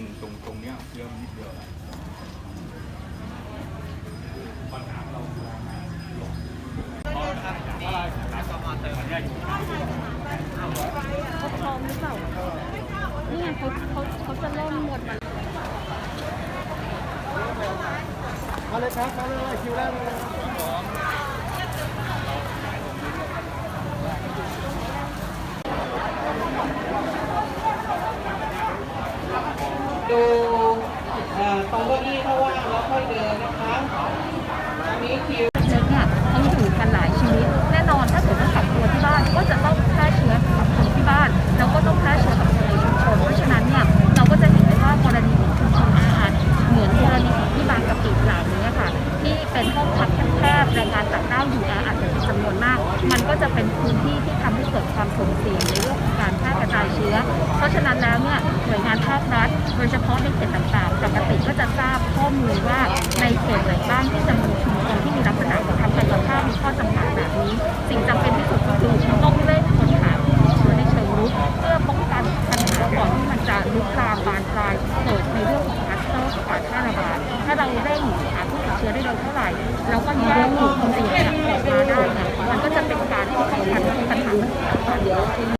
งตรงตรงเนี้ยเยอะนิดเดียวปัญหาเราคืออะไรอันนี้อยู่เขาพร้อมหรือเปล่านี่ไงเขาเขาเขาจะเริ่มหมดมาเลยครับมาเลยคิวแรกเลย ดูตรงเก้าอี้ถ้าว่างแล้วค่อยเดินนะคะอันนี้คิวเชื้อเนี่ยเขาอยู่กันหลายชีวิตแน่นอนถ้าเกิดว่ากักตัวที่บ้านก็จะต้องแพร่เชื้อกับคนที่บ้าน แล้วก็ต้องแพร่เชื้อกับคนในชุมชนเพราะฉะนั้นเนี่ยเราก็จะเห็นได้ว่ากรณีของชุมชนอาหารเหมือนกรณีของที่บางกะปิเหล่านี้ค่ะที่เป็นห้องพักแคบๆแรงงานต่างด้าวอยู่แออัดกันเป็นจำนวนมาก มันก็จะเป็นพื้นที่ที่ทำให้เกิดความสุ่มเสี่ยงในเรื่องของการแพร่กระจายเชื้อ เพราะฉะนั้นแล้วเนี่ยหน่วยงานภาครัฐ โดยเฉพาะในเขตต่างๆ ปกติก็จะทราบข้อมูลว่าในเขตไหนบ้างที่จะมีชุมชนที่มีลักษณะของทางกายภาพมีข้อจำกัดแบบนี้ สิ่งจำเป็นที่สุดก็คือต้องเร่งค้นหาผู้ติดเชื้อในเชิงรุกเพื่อป้องกันปัญหาก่อนที่มันจะลุกลามบานปลายเกิดในเรื่องของคลัสเตอร์การแพร่ระบาดถ้าเราเร่งหาผู้ติดเชื้อได้เร็วเท่าไหร่แล้วก็แยกกลุ่มเสี่ยงเนี่ยออกมาได้เนี่ยมันก็จะเป็นการที่ป้องกันปัญหาต่างๆ